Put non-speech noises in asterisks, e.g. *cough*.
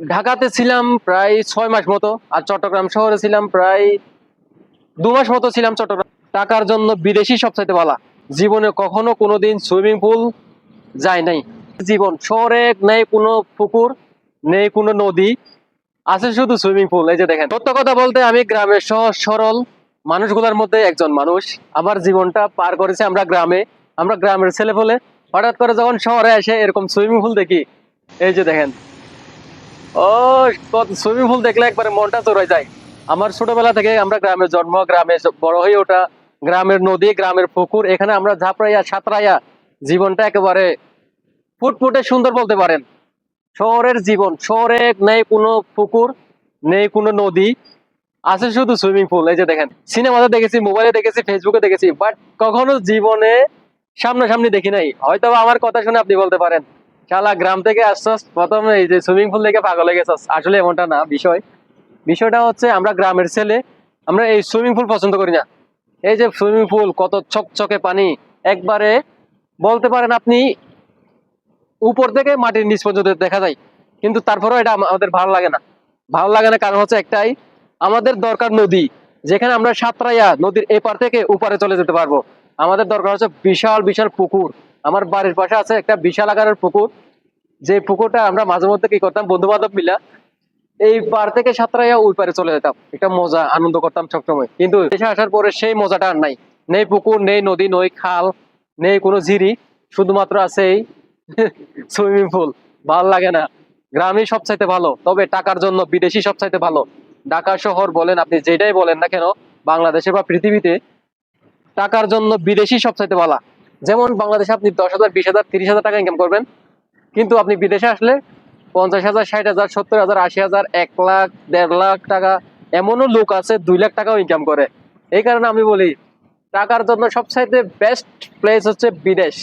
ঢাকাতে ছিলাম প্রায় ছয় মাস মতো আর চট্টগ্রাম শহরে ছিলাম প্রায় দু মাস মতো ছিলাম চট্টগ্রাম। টাকার জন্য বিদেশি সবচাইতে বলা। জীবনে কখনো কোনোদিন সুইমিং পুল যায় নাই। জীবন, শহরে নেই কোনো পুকুর, নেই কোনো নদী, আছে শুধু সুইমিং পুল, এই যে দেখেন। সত্য কথা বলতে আমি গ্রামের সহজ, সরল মানুষগুলোর মধ্যে একজন মানুষ। আমার জীবনটা পার করেছে আমরা গ্রামে, আমরা গ্রামের ছেলে বলে হঠাৎ করে যখন শহরে আসে এরকম সুইমিং পুল দেখি, এই যে দেখেন ও সুইমিং পুল দেখলে একবারে মনটা চড়ে যায়। আমার ছোটবেলা থেকে আমরা গ্রামে জন্ম, গ্রামে বড় হয়ে ওঠা, গ্রামের নদী, গ্রামের পুকুর, এখানে আমরা ঝাপড়াইয়া সাঁতরাইয়া জীবনটা একেবারে ফুটফুটে সুন্দর বলতে পারেন। শহরের জীবন, শহরে নেই কোনো পুকুর, নেই কোনো নদী, আছে শুধু সুইমিং পুল, এই যে দেখেন। সিনেমাতে দেখেছি, মোবাইলে দেখেছি, ফেসবুকে দেখেছি, বাট কখনো জীবনে সামনাসামনি দেখি নাই। হয়তো আমার কথা শুনে আপনি বলতে পারেন। শালা, গ্রাম থেকে আসছস? প্রথম এই যে সুইমিং পুল দেখে পাগল হয়ে গেছস। আসলে এমনটা না, বিষয়। বিষয়টা হচ্ছে আমরা গ্রামের ছেলে, আমরা এই সুইমিং পুল পছন্দ করি না। এই যে সুইমিং পুল, কত চকচকে পানি। একবারে বলতে পারেন আপনি, উপর থেকে মাটির নিচ পর্যন্ত দেখা যায়। কিন্তু তারপরেও এটা আমাদের ভালো লাগে না। ভালো লাগে না কারণ হচ্ছে একটাই, আমাদের দরকার নদী। যেখানে আমরা সাঁতরাইয়া নদীর এপার থেকে উপারে চলে যেতে পারব। আমাদের দরকার হচ্ছে বিশাল বিশাল পুকুর। আমার বাড়ির পাশে আছে একটা বিশাল আকারের পুকুর। যে পুকুরটা আমরা মাঝে মধ্যে কি করতাম বন্ধু বান্ধব মিলা এই পার থেকে সাঁতরাইয়া ওই পারে চলে যেতাম। একটা মজা, আনন্দ করতাম সবসময়। কিন্তু দেশে আসার পরে সেই মজাটা আর নাই। নেই পুকুর, নেই নদী, নই খাল, নেই কোনো ঝিরি, শুধুমাত্র আছে এই *laughs* সুইমিং পুল। ভালো লাগে না। গ্রামই সবচাইতে ভালো, তবে টাকার জন্য বিদেশি সবচাইতে ভালো। ঢাকা শহর বলেন আপনি যেটাই বলেন না কেন, বাংলাদেশে বা পৃথিবীতে টাকার জন্য বিদেশি সবচাইতে ভালো। যেমন বাংলাদেশে আপনি দশ হাজার, বিশ হাজার, তিরিশ হাজার টাকা ইনকাম করবেন, কিন্তু আপনি বিদেশে আসলে পঞ্চাশ হাজার, ষাট হাজার, সত্তর হাজার, আশি হাজার, এক লাখ, দেড় লাখ টাকা, এমনও লোক আছে দুই লাখ টাকাও ইনকাম করে। এই কারণে আমি বলি, টাকার জন্য সবচাইতে বেস্ট প্লেস হচ্ছে বিদেশ।